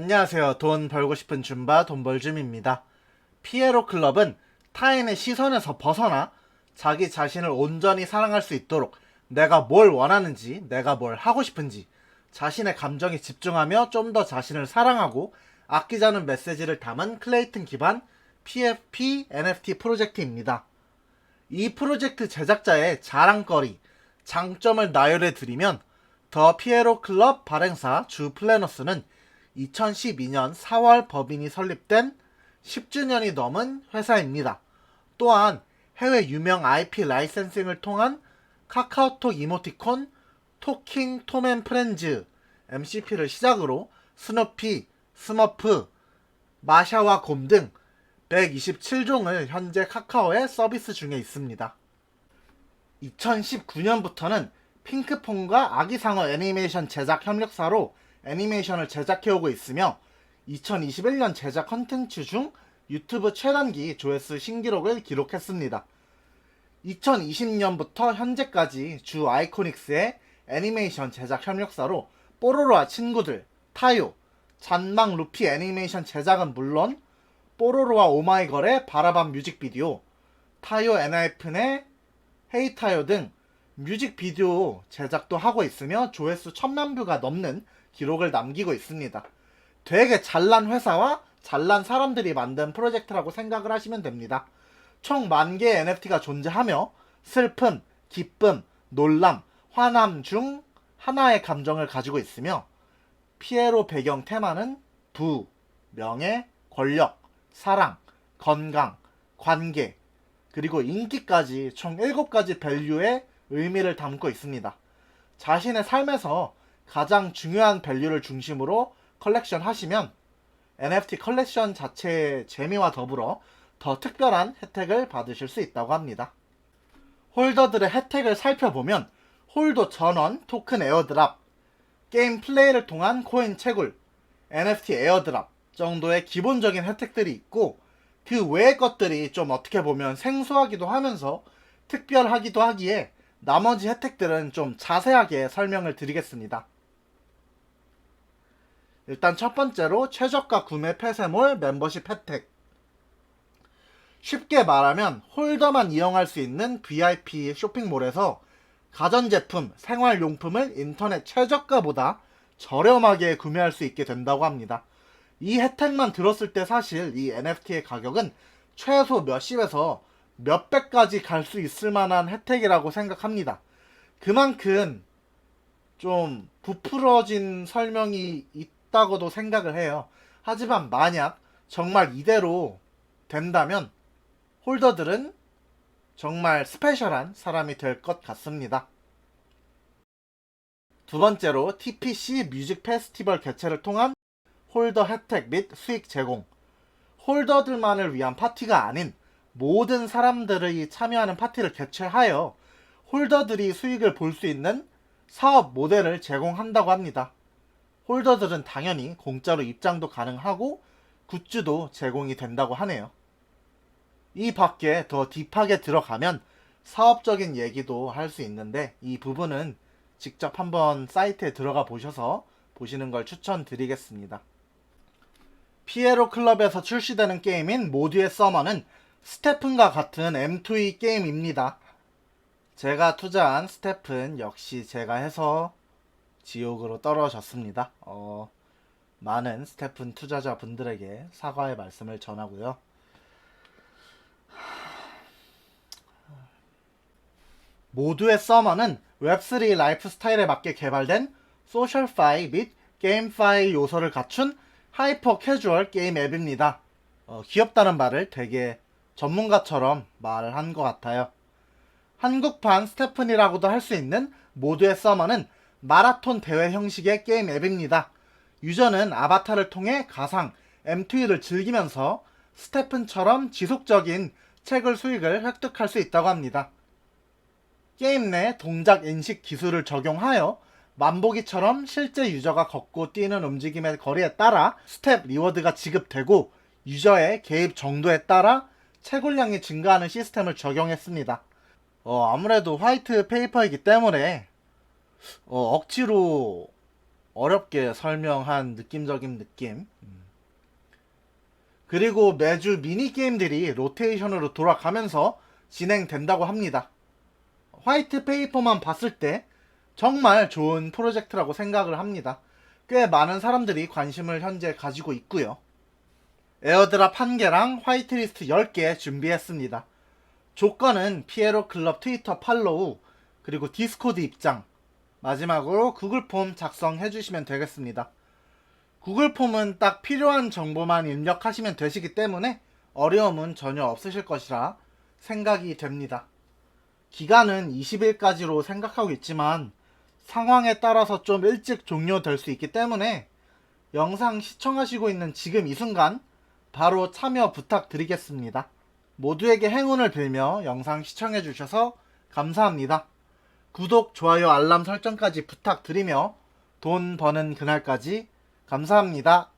안녕하세요. 돈 벌고 싶은 줌바 돈벌줌입니다. 피에로 클럽은 타인의 시선에서 벗어나 자기 자신을 온전히 사랑할 수 있도록 내가 뭘 원하는지, 내가 뭘 하고 싶은지, 자신의 감정에 집중하며 좀 더 자신을 사랑하고 아끼자는 메시지를 담은 클레이튼 기반 PFP NFT 프로젝트입니다. 이 프로젝트 제작자의 자랑거리, 장점을 나열해 드리면 더 피에로 클럽 발행사 주 플래너스는 2012년 4월 법인이 설립된 10주년이 넘은 회사입니다. 또한 해외 유명 IP 라이센싱을 통한 카카오톡 이모티콘 토킹 톰앤 프렌즈 MCP를 시작으로 스누피, 스머프, 마샤와 곰 등 127종을 현재 카카오에 서비스 중에 있습니다. 2019년부터는 핑크퐁과 아기상어 애니메이션 제작 협력사로 애니메이션을 제작해오고 있으며 2021년 제작 컨텐츠 중 유튜브 최단기 조회수 신기록을 기록했습니다. 2020년부터 현재까지 주 아이코닉스의 애니메이션 제작 협력사로 뽀로로와 친구들, 타요, 잔망 루피 애니메이션 제작은 물론 뽀로로와 오마이걸의 바라밤 뮤직비디오, 타요 엔하이픈의 헤이타요 등 뮤직비디오 제작도 하고 있으며 조회수 천만 뷰가 넘는 기록을 남기고 있습니다. 되게 잘난 회사와 잘난 사람들이 만든 프로젝트라고 생각을 하시면 됩니다. 총 만 개의 NFT가 존재하며 슬픔, 기쁨, 놀람, 화남 중 하나의 감정을 가지고 있으며 피에로 배경 테마는 부, 명예, 권력, 사랑, 건강, 관계, 그리고 인기까지 총 7가지 밸류의 의미를 담고 있습니다. 자신의 삶에서 가장 중요한 밸류를 중심으로 컬렉션 하시면 NFT 컬렉션 자체의 재미와 더불어 더 특별한 혜택을 받으실 수 있다고 합니다. 홀더들의 혜택을 살펴보면 홀더 전원 토큰 에어드랍, 게임 플레이를 통한 코인 채굴, NFT 에어드랍 정도의 기본적인 혜택들이 있고 그 외의 것들이 좀 어떻게 보면 생소하기도 하면서 특별하기도 하기에 나머지 혜택들은 좀 자세하게 설명을 드리겠습니다. 일단 첫 번째로 최저가 구매 폐쇄몰 멤버십 혜택. 쉽게 말하면 홀더만 이용할 수 있는 VIP 쇼핑몰에서 가전제품, 생활용품을 인터넷 최저가보다 저렴하게 구매할 수 있게 된다고 합니다. 이 혜택만 들었을 때 사실 이 NFT의 가격은 최소 몇십에서 몇백까지 갈 수 있을 만한 혜택이라고 생각합니다. 그만큼 좀 부풀어진 설명이 있 다고도 생각을 해요. 하지만 만약 정말 이대로 된다면 홀더들은 정말 스페셜한 사람이 될 것 같습니다. 두 번째로 TPC 뮤직 페스티벌 개최를 통한 홀더 혜택 및 수익 제공. 홀더들만을 위한 파티가 아닌 모든 사람들이 참여하는 파티를 개최하여 홀더들이 수익을 볼 수 있는 사업 모델을 제공한다고 합니다. 홀더들은 당연히 공짜로 입장도 가능하고 굿즈도 제공이 된다고 하네요. 이 밖에 더 딥하게 들어가면 사업적인 얘기도 할 수 있는데 이 부분은 직접 한번 사이트에 들어가 보셔서 보시는 걸 추천드리겠습니다. 피에로 클럽에서 출시되는 게임인 모두의 서머는 스테픈과 같은 M2E 게임입니다. 제가 투자한 스테픈 역시 제가 해서 지옥으로 떨어졌습니다. 어, 많은 스테픈 투자자분들에게 사과의 말씀을 전하고요. 모두의 서머는 웹3 라이프 스타일에 맞게 개발된 소셜파이 및 게임파이 요소를 갖춘 하이퍼 캐주얼 게임 앱입니다. 어, 귀엽다는 말을 되게 전문가처럼 말을 한 것 같아요. 한국판 스테픈이라고도 할 수 있는 모두의 서머는 마라톤 대회 형식의 게임 앱입니다. 유저는 아바타를 통해 가상 M2E를 즐기면서 스테픈처럼 지속적인 책을 수익을 획득할 수 있다고 합니다. 게임 내 동작 인식 기술을 적용하여 만보기처럼 실제 유저가 걷고 뛰는 움직임의 거리에 따라 스텝 리워드가 지급되고 유저의 개입 정도에 따라 채굴량이 증가하는 시스템을 적용했습니다. 어, 아무래도 화이트 페이퍼이기 때문에 어, 억지로 어렵게 설명한 느낌적인 느낌. 그리고 매주 미니게임들이 로테이션으로 돌아가면서 진행된다고 합니다. 화이트 페이퍼만 봤을 때 정말 좋은 프로젝트라고 생각을 합니다. 꽤 많은 사람들이 관심을 현재 가지고 있고요. 에어드랍 1개랑 화이트리스트 10개 준비했습니다. 조건은 피에로 클럽 트위터 팔로우 그리고 디스코드 입장 마지막으로 구글 폼 작성해 주시면 되겠습니다. 구글 폼은 딱 필요한 정보만 입력하시면 되시기 때문에 어려움은 전혀 없으실 것이라 생각이 됩니다. 기간은 20일까지로 생각하고 있지만 상황에 따라서 좀 일찍 종료될 수 있기 때문에 영상 시청하시고 있는 지금 이 순간 바로 참여 부탁드리겠습니다. 모두에게 행운을 빌며 영상 시청해 주셔서 감사합니다. 구독, 좋아요, 알람 설정까지 부탁드리며 돈 버는 그날까지 감사합니다.